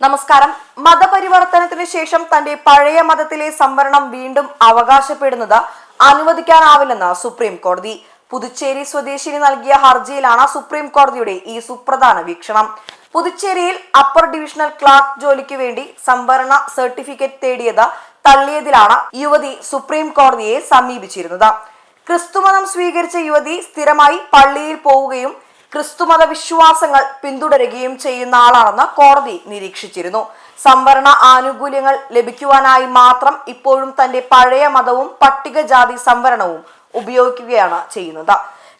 നമസ്കാരം. മതപരിവർത്തനത്തിന് ശേഷം തന്റെ പഴയ മതത്തിലെ സംവരണം വീണ്ടും അവകാശപ്പെടുന്നത് അനുവദിക്കാനാവില്ലെന്ന് സുപ്രീം കോടതി. പുതുച്ചേരി സ്വദേശിനി നൽകിയ ഹർജിയിലാണ് സുപ്രീം കോടതിയുടെ ഈ സുപ്രധാന വീക്ഷണം. പുതുച്ചേരിയിൽ അപ്പർ ഡിവിഷണൽ ക്ലാർക്ക് ജോലിക്ക് വേണ്ടി സംവരണ സർട്ടിഫിക്കറ്റ് തേടിയത് തള്ളിയതിലാണ് യുവതി സുപ്രീം കോടതിയെ സമീപിച്ചിരുന്നത്. ക്രിസ്തുമതം സ്വീകരിച്ച യുവതി സ്ഥിരമായി പള്ളിയിൽ പോവുകയും ക്രിസ്തുമത വിശ്വാസങ്ങൾ പിന്തുടരുകയും ചെയ്യുന്ന ആളാണെന്ന് കോടതി നിരീക്ഷിച്ചിരുന്നു. സംവരണ ആനുകൂല്യങ്ങൾ ലഭിക്കുവാനായി മാത്രം ഇപ്പോഴും തന്റെ പഴയ മതവും പട്ടികജാതി സംവരണവും ഉപയോഗിക്കുകയാണ് ചെയ്യുന്നത്.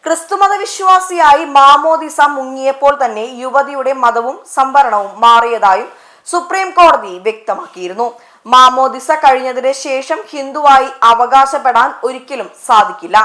ക്രിസ്തുമത വിശ്വാസിയായി മാമോദിസ മുങ്ങിയപ്പോൾ തന്നെ യുവതിയുടെ മതവും സംവരണവും മാറിയതായും സുപ്രീം കോടതി വ്യക്തമാക്കിയിരുന്നു. മാമോദിസ കഴിഞ്ഞതിന് ശേഷം ഹിന്ദുവായി അവകാശപ്പെടാൻ ഒരിക്കലും സാധിക്കില്ല.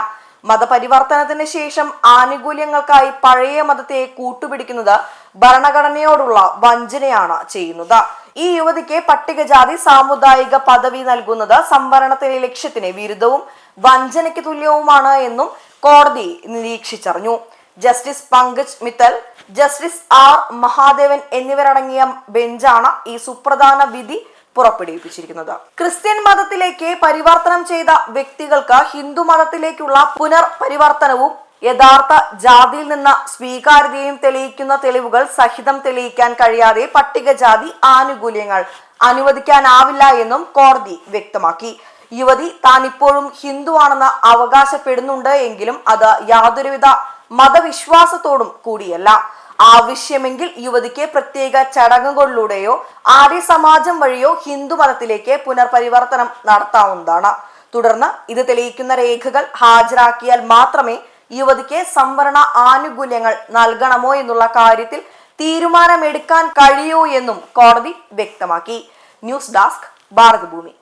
മതപരിവർത്തനത്തിന് ശേഷം ആനുകൂല്യങ്ങൾക്കായി പഴയ മതത്തെ കൂട്ടുപിടിക്കുന്നത് ഭരണഘടനയോടുള്ള വഞ്ചനയാണ് ചെയ്യുന്നത്. ഈ യുവതിക്ക് പട്ടികജാതി സാമുദായിക പദവി നൽകുന്നത് സംവരണത്തിലെ ലക്ഷ്യത്തിന് വിരുദ്ധവും വഞ്ചനയ്ക്ക് തുല്യവുമാണ് എന്നും കോടതി നിരീക്ഷിച്ചറിഞ്ഞു. Justice Pankaj Mittal justice R Mahadevan എന്നിവരടങ്ങിയ ബെഞ്ചാണ് ഈ സുപ്രധാന വിധി പുറപ്പെടുവിപ്പിച്ചിരിക്കുന്നത്. ക്രിസ്ത്യൻ മതത്തിലേക്ക് പരിവർത്തനം ചെയ്ത വ്യക്തികൾക്ക് ഹിന്ദു മതത്തിലേക്കുള്ള പുനർ പരിവർത്തനവും യഥാർത്ഥ ജാതിയിൽ നിന്ന് സ്വീകാര്യതയും തെളിയിക്കുന്ന തെളിവുകൾ സഹിതം തെളിയിക്കാൻ കഴിയാതെ പട്ടികജാതി ആനുകൂല്യങ്ങൾ അനുവദിക്കാനാവില്ല എന്നും കോടതി വ്യക്തമാക്കി. യുവതി താൻ ഇപ്പോഴും ഹിന്ദു ആണെന്ന് അവകാശപ്പെടുന്നുണ്ട് എങ്കിലും അത് യാതൊരുവിധ മതവിശ്വാസത്തോടും കൂടിയല്ല. ആവശ്യമെങ്കിൽ യുവതിക്ക് പ്രത്യേക ചടങ്ങുകളിലൂടെയോ ആര്യ സമാജം വഴിയോ ഹിന്ദു മതത്തിലേക്ക് പുനർപരിവർത്തനം നടത്താവുന്നതാണ്. തുടർന്ന് ഇത് തെളിയിക്കുന്ന രേഖകൾ ഹാജരാക്കിയാൽ മാത്രമേ യുവതിക്ക് സംവരണ ആനുകൂല്യങ്ങൾ നൽകണമോ എന്നുള്ള കാര്യത്തിൽ തീരുമാനമെടുക്കാൻ കഴിയൂ എന്നും കോടതി വ്യക്തമാക്കി. News desk Bharatabhoomi.